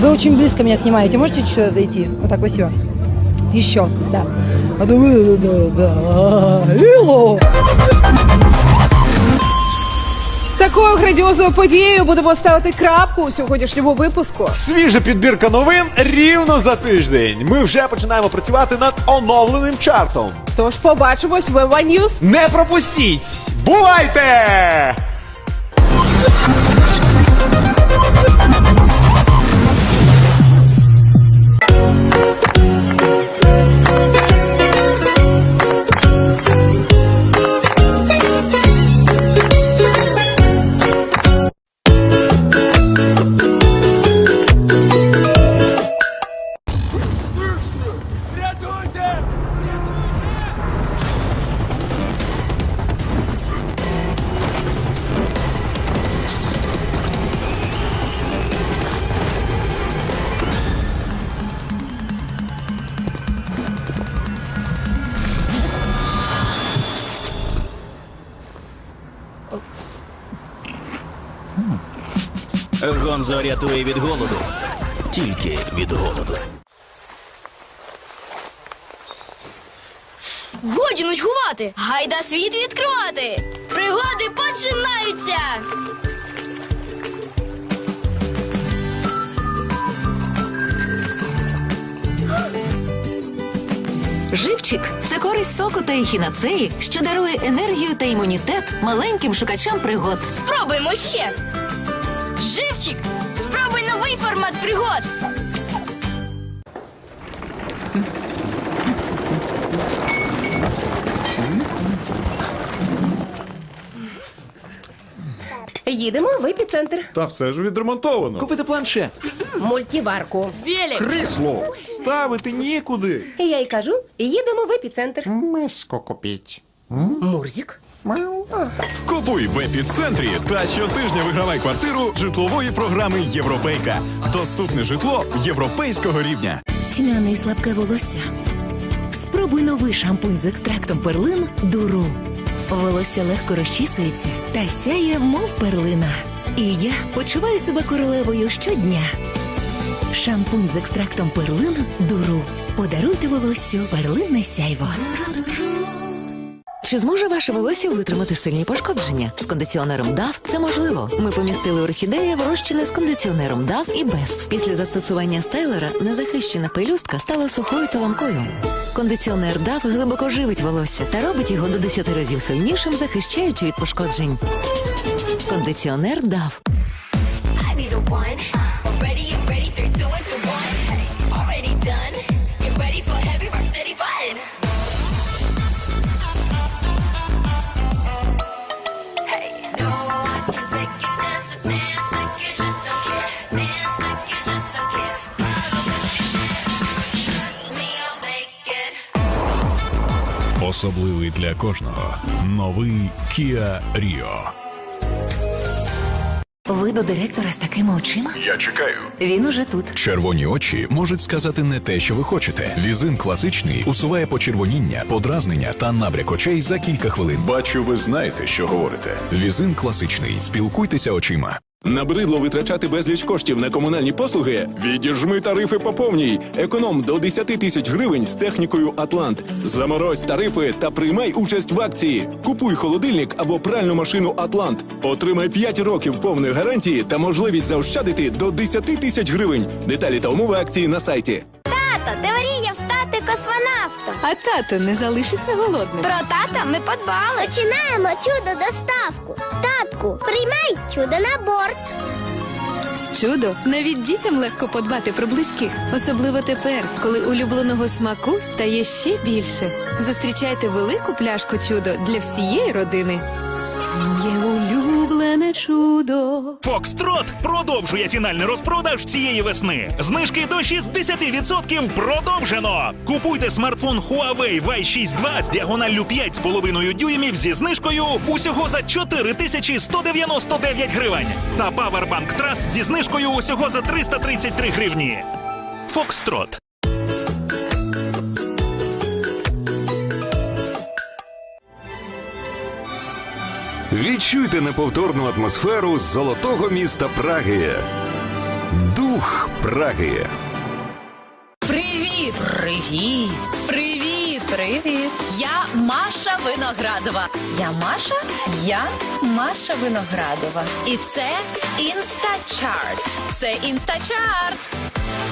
Вы очень близко меня снимаете. Можете чуть дойти? Вот так, спасибо. Еще, да. Такою грандіозною подією будемо ставити крапку у сьогоднішньому випуску. Свіжа підбірка новин рівно за тиждень. Ми вже починаємо працювати над оновленим чартом. Тож побачимось в One News. Не пропустіть! Бувайте! Гонзо рятує від голоду. Тільки від голоду. Годі нудьгувати! Гайда світ відкривати! Живчик це користь соку та ехінацеї, що дарує енергію та імунітет маленьким шукачам пригод. Спробуймо ще! Живчик! Спробуй новий формат пригод! Їдемо в епіцентр. Та все ж відремонтовано. Купити планшет. Мультиварку. Крісло ставити нікуди. Я й кажу, їдемо в епіцентр. Миско купіть. Мурзик. Купуй в епіцентрі та щотижня вигравай квартиру житлової програми Європейка. Доступне житло європейського рівня. Тьмяне і слабке волосся. Спробуй новий шампунь з екстрактом перлин Дуру. Волосся легко розчісується та сяє, мов перлина. І я почуваю себе королевою щодня. Шампунь з екстрактом перлин Дуру. Подаруйте волосю перлинне сяйво. Чи зможе ваше волосся витримати сильні пошкодження? З кондиціонером DAF це можливо. Ми помістили орхідеї в розчини з кондиціонером DAF і без. Після застосування стайлера незахищена пелюстка стала сухою та ламкою. Кондиціонер DAF глибоко живить волосся та робить його до 10 разів сильнішим, захищаючи від пошкоджень. Кондиціонер DAF. Особливий для кожного новий Kia Rio. Ви до директора з такими очима? Я чекаю. Він уже тут. Червоні очі можуть сказати не те, що ви хочете. Візин класичний усуває почервоніння, подразнення та набряк очей за кілька хвилин. Бачу, ви знаєте, що говорите. Візин класичний. Спілкуйтеся очима. Набридло витрачати безліч коштів на комунальні послуги? Відіжми тарифи по повній. Економ до 10 тисяч гривень з технікою Атлант. Заморозь тарифи та приймай участь в акції. Купуй холодильник або пральну машину Атлант. Отримай 5 років повної гарантії та можливість заощадити до 10 тисяч гривень. Деталі та умови акції на сайті. Тато, теорія встати космонавтом. А тато не залишиться голодним. Про тата ми подбали. Починаємо чудо доставку. Татку, приймай чудо на борт. Чудо, навіть дітям легко подбати про близьких, особливо тепер, коли улюбленого смаку стає ще більше. Зустрічайте велику пляшку чудо для всієї родини. Моє улюблене чудо. Фокстрот продовжує фінальний розпродаж цієї весни. Знижки до 60% продовжено. Купуйте смартфон Huawei Y6 з діагоналлю 5,5 дюймів зі знижкою усього за 4199 гривень. Та Powerbank Trust зі знижкою усього за 333 гривні. Фокстрот. Відчуйте неповторну атмосферу золотого міста Праги. Дух Праги. Привіт! Привіт! Привіт! Привіт! Я Маша Виноградова. Я Маша? Я Маша Виноградова. І це Інстачарт. Це Інстачарт.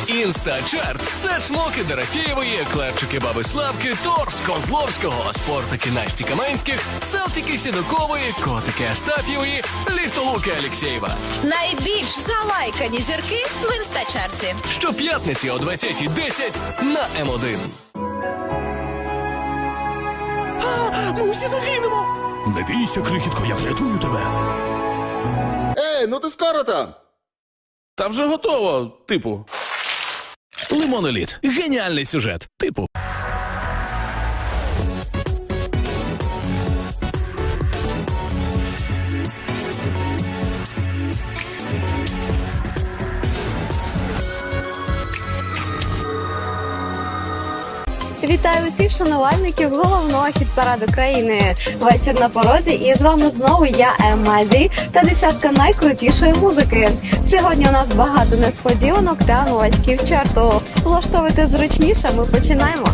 Інстачарт це чмоки Дорофєєвої, клепчики Баби Славки, Торс Козловського, спортики Насті Каменських, селфіки Сідокової, котики Астаф'євої, ліфтолуки Алєксєєва. Найбільш залайкані зірки в Інстачарті. Щоп'ятниці о 20.10 на М1. Ми усі загинемо! Не бійся, крихітко, я врятую тебе. Ей, ну ти скоро там? Та вже готово, типу. Лимоноліт. Геніальний сюжет. Типу. Вітаю усіх шанувальників головного хіт-параду країни. Вечір на порозі, і з вами знову я Емазі та десятка найкрутішої музики. Сьогодні у нас багато несподіванок та новачків чарту. Влаштовуйте зручніше. Ми починаємо.